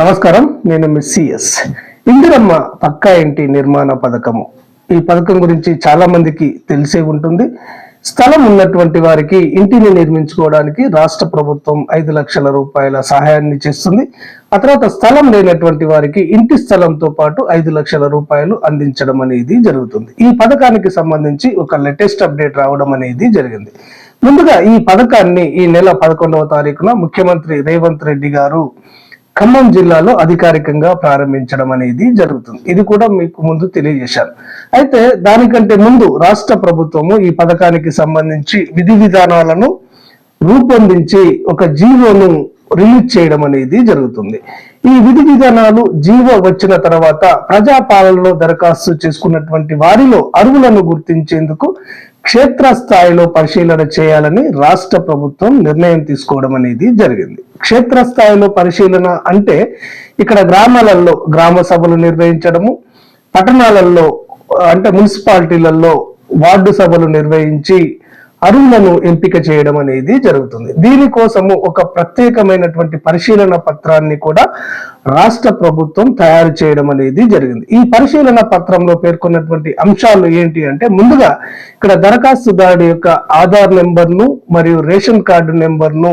నమస్కారం నేను miss CS. Indiramma పక్కా ఇంటి నిర్మాణ పథకము. ఈ పథకం గురించి చాలా మందికి తెలిసే ఉంటుంది. స్థలం ఉన్నటువంటి వారికి ఇంటిని నిర్మించుకోవడానికి రాష్ట్ర ప్రభుత్వం ఐదు లక్షల రూపాయల సహాయాన్ని చేస్తుంది. ఆ తర్వాత స్థలం లేనటువంటి వారికి ఇంటి స్థలంతో పాటు ఐదు లక్షల రూపాయలు అందించడం అనేది జరుగుతుంది. ఈ పథకానికి సంబంధించి ఒక లేటెస్ట్ అప్డేట్ రావడం అనేది జరిగింది. ముందుగా ఈ పథకాన్ని ఈ నెల పదకొండవ తారీఖున ముఖ్యమంత్రి రేవంత్ రెడ్డి గారు ఖమ్మం జిల్లాలో అధికారికంగా ప్రారంభించడం అనేది జరుగుతుంది. ఇది కూడా మీకు ముందు తెలియజేశాను అయితే దానికంటే ముందు రాష్ట్ర ప్రభుత్వము ఈ పథకానికి సంబంధించి విధి విధానాలను రూపొందించి ఒక జీవోను రిలీజ్ చేయడం అనేది జరుగుతుంది. ఈ విధి విధానాలు జీవో వచ్చిన తర్వాత ప్రజాపాలనలో దరఖాస్తు చేసుకున్నటువంటి వారిలో అరువులను గుర్తించేందుకు క్షేత్రస్థాయిలో పరిశీలన చేయాలని రాష్ట్ర ప్రభుత్వం నిర్ణయం తీసుకోవడం అనేది జరిగింది. క్షేత్రస్థాయిలో పరిశీలన అంటే ఇక్కడ గ్రామాలలో గ్రామ సభలు నిర్వహించడము పట్టణాలలో అంటే మున్సిపాలిటీలలో వార్డు సభలు నిర్వహించి అరువులను ఎంపిక చేయడం అనేది జరుగుతుంది. దీనికోసము ఒక ప్రత్యేకమైనటువంటి పరిశీలన పత్రాన్ని కూడా రాష్ట్ర ప్రభుత్వం తయారు చేయడం అనేది జరిగింది. ఈ పరిశీలన పత్రంలో పేర్కొన్నటువంటి అంశాలు ఏంటి అంటే ముందుగా ఇక్కడ దరఖాస్తుదారుడి యొక్క ఆధార్ నెంబర్ను మరియు రేషన్ కార్డు నెంబర్ను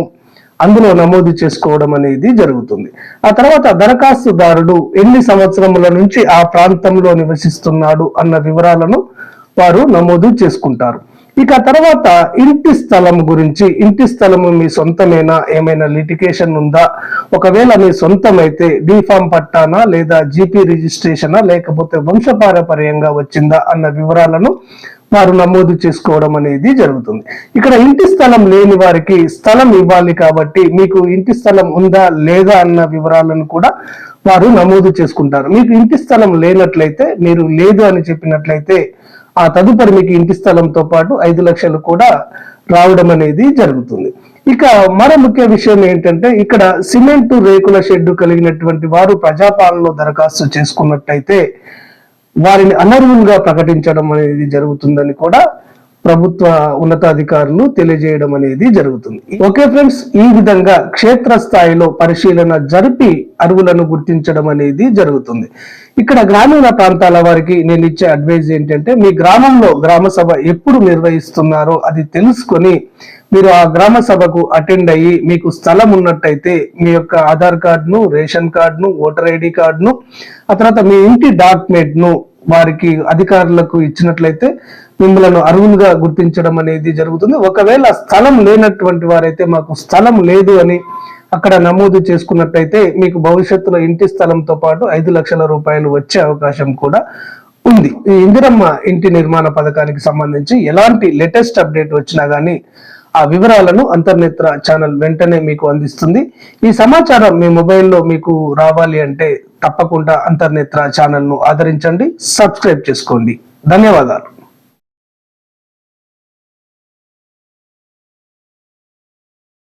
అందులో నమోదు చేసుకోవడం అనేది జరుగుతుంది. ఆ తర్వాత దరఖాస్తుదారుడు ఎన్ని సంవత్సరముల నుంచి ఆ ప్రాంతంలో నివసిస్తున్నాడు అన్న వివరాలను వారు నమోదు చేసుకుంటారు. ఇక తర్వాత ఇంటి స్థలం గురించి ఇంటి స్థలము మీ సొంతమేనా? ఏమైనా లిటికేషన్ ఉందా? ఒకవేళ మీ సొంతమైతే డిఫామ్ పట్టానా లేదా జీపీ రిజిస్ట్రేషనా? లేకపోతే వంశపారపర్యంగా వచ్చిందా? అన్న వివరాలను వారు నమోదు చేసుకోవడం అనేది జరుగుతుంది. ఇక్కడ ఇంటి స్థలం లేని వారికి స్థలం ఇవ్వాలి కాబట్టి మీకు ఇంటి స్థలం ఉందా లేదా అన్న వివరాలను కూడా వారు నమోదు చేసుకుంటారు. మీకు ఇంటి స్థలం లేనట్లయితే మీరు లేదు అని చెప్పినట్లయితే ఆ తదుపరి మీకు ఇంటి స్థలంతో పాటు ఐదు లక్షలు కూడా రావడం అనేది జరుగుతుంది. ఇక మరో ముఖ్య విషయం ఏంటంటే ఇక్కడ సిమెంట్ రేకుల షెడ్ కలిగినటువంటి వారు ప్రజాపాలనలో దరఖాస్తు చేసుకున్నట్టయితే వారిని అనర్హులుగా ప్రకటించడం అనేది జరుగుతుందని కూడా ప్రభుత్వ ఉన్నతాధికారులు తెలియజేయడం అనేది జరుగుతుంది. ఓకే ఫ్రెండ్స్ ఈ విధంగా క్షేత్ర స్థాయిలో పరిశీలన జరిపి అరువులను గుర్తించడం అనేది జరుగుతుంది. ఇక్కడ గ్రామీణ ప్రాంతాల వారికి నేను ఇచ్చే అడ్వైజ్ ఏంటంటే మీ గ్రామంలో గ్రామ సభ ఎప్పుడు నిర్వహిస్తున్నారో అది తెలుసుకొని మీరు ఆ గ్రామ సభకు అటెండ్ అయ్యి మీకు స్థలం ఉన్నట్టయితే మీ యొక్క ఆధార్ కార్డును రేషన్ కార్డును ఓటర్ ఐడి కార్డును ఆ తర్వాత మీ ఇంటి డాక్యుమెంట్ను వారికి అధికారులకు ఇచ్చినట్లయితే మిమ్మల్ని అర్హులుగా గుర్తించడం అనేది జరుగుతుంది. ఒకవేళ స్థలం లేనటువంటి వారైతే మాకు స్థలం లేదు అని అక్కడ నమోదు చేసుకున్నట్టయితే మీకు భవిష్యత్తులో ఇంటి స్థలంతో పాటు ఐదు లక్షల రూపాయలు వచ్చే అవకాశం కూడా ఉంది. ఈ ఇందిరమ్మ ఇంటి నిర్మాణ పథకానికి సంబంధించి ఎలాంటి లేటెస్ట్ అప్డేట్ వచ్చినా కానీ ఆ వివరాలను అంతర్నేత్ర ఛానల్ వెంటనే మీకు అందిస్తుంది. ఈ సమాచారం మీ మొబైల్లో మీకు రావాలి అంటే తప్పకుండా అంతర్నేత్ర ఛానల్ను ఆదరించండి సబ్స్క్రైబ్ చేసుకోండి. ధన్యవాదాలు.